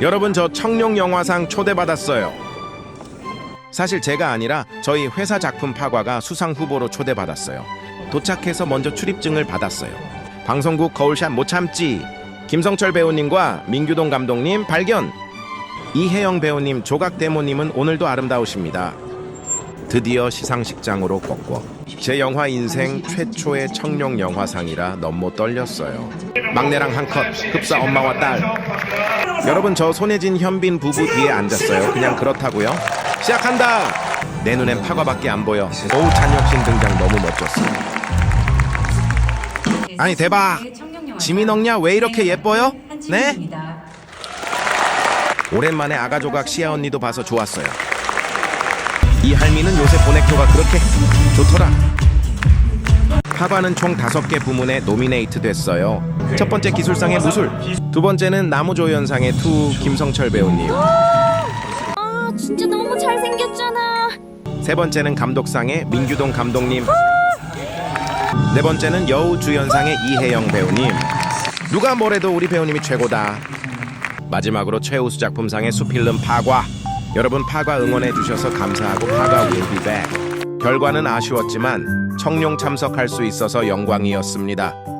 여러분 저 청룡 영화상 초대받았어요. 사실 제가 아니라 저희 회사 작품 파과가 수상 후보로 초대받았어요. 도착해서 먼저 출입증을 받았어요. 방송국 거울샷 못 참지. 김성철 배우님과 민규동 감독님 발견. 이혜영 배우님, 조각 대모님은 오늘도 아름다우십니다. 드디어 시상식장으로 꺾고 제 영화 인생 최초의 청룡 영화상이라 너무 떨렸어요. 막내랑 한 컷, 흡사 엄마와 딸. 여러분 저 손예진 현빈 부부 뒤에 앉았어요. 그냥 그렇다고요. 시작한다. 내 눈엔 파과밖에 안 보여. 오우 찬혁신 등장 너무 멋졌어. 아니 대박. 지민억냐 왜 이렇게 예뻐요? 네? 오랜만에 아가 조각 시아 언니도 봐서 좋았어요. 이 할미는 요새 보넥토가 그렇게 좋더라. 파과는 총 다섯 개 부문에 노미네이트 됐어요. 첫 번째 기술상의 무술, 두 번째는 나무조연상의 투 김성철 배우님, 아 진짜 너무 잘생겼잖아 세 번째는 감독상의 민규동 감독님, 네 번째는 여우 주연상의 이혜영 배우님. 누가 뭐래도 우리 배우님이 최고다. 마지막으로 최우수 작품상의 수필름 파과. 여러분 파과 응원해 주셔서 감사하고 파과 will be back. 결과는 아쉬웠지만 청룡 참석할 수 있어서 영광이었습니다.